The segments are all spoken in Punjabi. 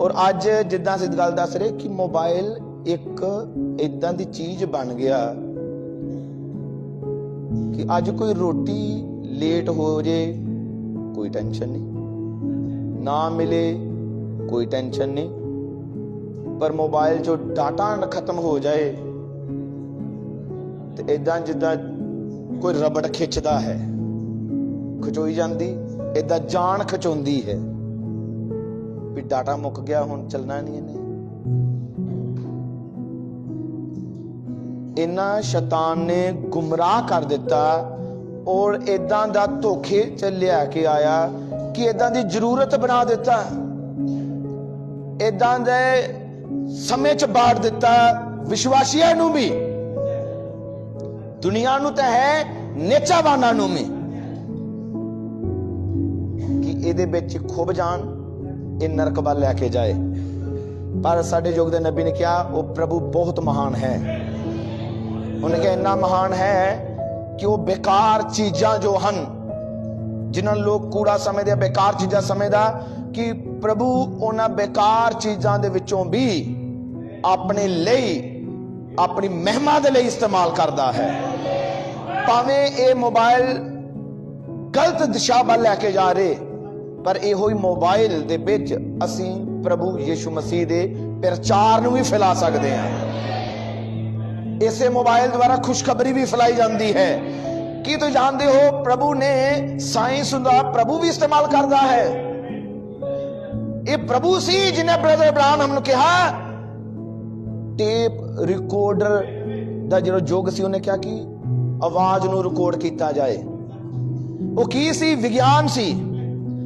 ਔਰ ਅੱਜ ਜਿੱਦਾਂ ਸਿੱਧ ਗੱਲ ਦੱਸ ਰਹੇ ਕਿ ਮੋਬਾਈਲ ਇੱਕ ਇਦਾਂ ਦੀ ਚੀਜ਼ ਬਣ ਗਿਆ ਕਿ ਅੱਜ ਕੋਈ ਰੋਟੀ ਲੇਟ ਹੋ ਜੇ, ਕੋਈ ਟੈਨਸ਼ਨ ਨਹੀਂ। ਨਾ ਮਿਲੇ, ਕੋਈ ਟੈਨਸ਼ਨ ਨਹੀਂ। ਪਰ ਮੋਬਾਈਲ 'ਚੋਂ ਡਾਟਾ ਖਤਮ ਹੋ ਜਾਏ ਤੇ ਇਦਾਂ ਜਿੱਦਾਂ ਕੋਈ ਰਬੜ ਖਿੱਚਦਾ ਹੈ, ਖਿਚੋਈ ਜਾਂਦੀ ਇਦਾਂ ਜਾਨ ਖਿਚਾਉਂਦੀ ਹੈ। ਵੀ ਡਾਟਾ ਮੁੱਕ ਗਿਆ, ਹੁਣ ਚੱਲਣਾ ਨਹੀਂ ਇਹਨੇ। ਇਹਨਾਂ ਸ਼ੈਤਾਨ ਨੇ ਗੁੰਮਰਾਹ ਕਰ ਦਿੱਤਾ ਔਰ ਇਦਾਂ ਦਾ ਧੋਖੇ ਚ ਲਿਆ ਕੇ ਆਇਆ ਕਿ ਇਦਾਂ ਦੀ ਜ਼ਰੂਰਤ ਬਣਾ ਦਿੱਤਾ। ਇਦਾਂ ਦੇ ਸਮੇਂ ਚ ਬਾੜ ਦਿੱਤਾ, ਵਿਸ਼ਵਾਸੀਆਂ ਨੂੰ ਵੀ। ਦੁਨੀਆ ਨੂੰ ਤਾਂ ਹੈ, ਨੇਚਾਵਾਨਾਂ ਨੂੰ ਵੀ। ਕਿ ਇਹਦੇ ਵਿੱਚ ਖੁੱਭ ਜਾਣ ਇਹ ਨਰਕ ਵੱਲ ਲੈ ਕੇ ਜਾਏ। ਪਰ ਸਾਡੇ ਯੁੱਗ ਦੇ ਨਬੀ ਨੇ ਕਿਹਾ, ਉਹ ਪ੍ਰਭੂ ਬਹੁਤ ਮਹਾਨ ਹੈ। ਉਹਨੇ ਕਿਹਾ, ਇੰਨਾ ਮਹਾਨ ਹੈ ਕਿ ਉਹ ਬੇਕਾਰ ਚੀਜ਼ਾਂ ਜੋ ਹਨ, ਜਿਨ੍ਹਾਂ ਨੂੰ ਲੋਕ ਕੂੜਾ ਸਮਝਦੇ ਆ, ਬੇਕਾਰ ਚੀਜ਼ਾਂ ਸਮਝਦਾ, ਕਿ ਪ੍ਰਭੂ ਉਹਨਾਂ ਬੇਕਾਰ ਚੀਜ਼ਾਂ ਦੇ ਵਿੱਚੋਂ ਵੀ ਆਪਣੇ ਲਈ, ਆਪਣੀ ਮਹਿਮਾ ਦੇ ਲਈ ਇਸਤੇਮਾਲ ਕਰਦਾ ਹੈ। ਭਾਵੇਂ ਇਹ ਮੋਬਾਈਲ ਗਲਤ ਦਿਸ਼ਾ ਵੱਲ ਲੈ ਕੇ ਜਾ ਰਹੇ ਪਰ ਇਹੋ ਹੀ ਮੋਬਾਈਲ ਦੇ ਵਿੱਚ ਅਸੀਂ ਪ੍ਰਭੂ ਯੀਸ਼ੂ ਮਸੀਹ ਦੇ ਪ੍ਰਚਾਰ ਨੂੰ ਵੀ ਫੈਲਾ ਸਕਦੇ ਹਾਂ। ਇਸੇ ਮੋਬਾਈਲ ਦੁਆਰਾ ਖੁਸ਼ਖਬਰੀ ਵੀ ਫੈਲਾਈ ਜਾਂਦੀ ਹੈ। ਕੀ ਤੁਸੀਂ ਜਾਣਦੇ ਹੋ, ਪ੍ਰਭੂ ਨੇ ਸਾਇੰਸ ਦਾ ਪ੍ਰਭੂ ਵੀ ਇਸਤੇਮਾਲ ਕਰਦਾ ਹੈ। ਇਹ ਪ੍ਰਭੂ ਸੀ ਜਿਹਨੇ ਬ੍ਰਦਰ ਇਬਰਾਹਿਮ ਨੂੰ ਕਿਹਾ, ਟੇਪ ਰਿਕਾਰਡਰ ਦਾ ਜਿਹੜਾ ਯੁੱਗ ਸੀ, ਉਹਨੇ ਕਿਹਾ ਕਿ ਆਵਾਜ਼ ਨੂੰ ਰਿਕਾਰਡ ਕੀਤਾ ਜਾਏ। ਉਹ ਕੀ ਸੀ? ਵਿਗਿਆਨ ਸੀ।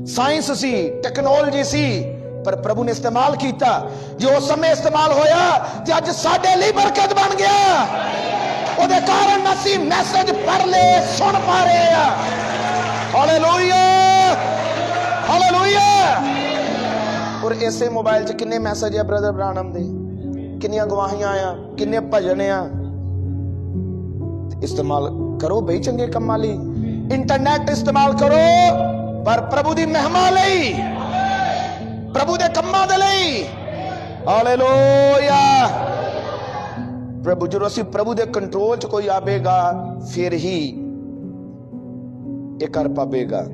ਸਾਇੰਸ ਸੀ ਟੈਕਨੋਲੋਜੀ ਸੀ, ਪਰ ਪ੍ਰਭੂ ਨੇ ਇਸਤੇਮਾਲ ਕੀਤਾ। ਜੇ ਉਸ ਸਮੇਂ ਇਸਤੇਮਾਲ ਹੋਇਆ, ਤੇ ਅੱਜ ਸਾਡੇ ਲਈ ਬਰਕਤ ਬਣ ਗਿਆ। ਉਹਦੇ ਕਾਰਨ ਅਸੀਂ ਮੈਸੇਜ ਪੜ ਲਏ, ਸੁਣ ਪਾ ਰਹੇ ਆ। ਹਾਲੇਲੂਇਆ ਹਾਲੇਲੂਇਆ ਔਰ ਇਸੇ ਮੋਬਾਈਲ 'ਚ ਕਿੰਨੇ ਮੈਸੇਜ ਆ ਬ੍ਰਦਰ ਬ੍ਰਾਨਮ ਦੇ? ਕਿੰਨੀਆਂ ਗਵਾਹੀਆਂ ਆ, ਕਿੰਨੇ ਭਜਨ ਆ? ਇਸਤੇਮਾਲ ਕਰੋ ਬਈ ਚੰਗੇ ਕੰਮਾਂ ਲਈ। ਇੰਟਰਨੈਟ ਇਸਤੇਮਾਲ ਕਰੋ। ਪਰ ਪ੍ਰਭੂ ਦੀ ਮਹਿਮਾ ਲਈ ਪ੍ਰਭੂ ਦੇ ਕੰਮਾਂ ਦੇ ਲਈ ਹਾਲੇਲੂਇਆ ਪ੍ਰਭੂ ਜਦੋਂ ਅਸੀਂ ਪ੍ਰਭੂ ਦੇ ਕੰਟਰੋਲ 'ਚ ਕੋਈ ਆਵੇਗਾ ਫਿਰ ਹੀ ਇਹ ਕਰ ਪਾਵੇਗਾ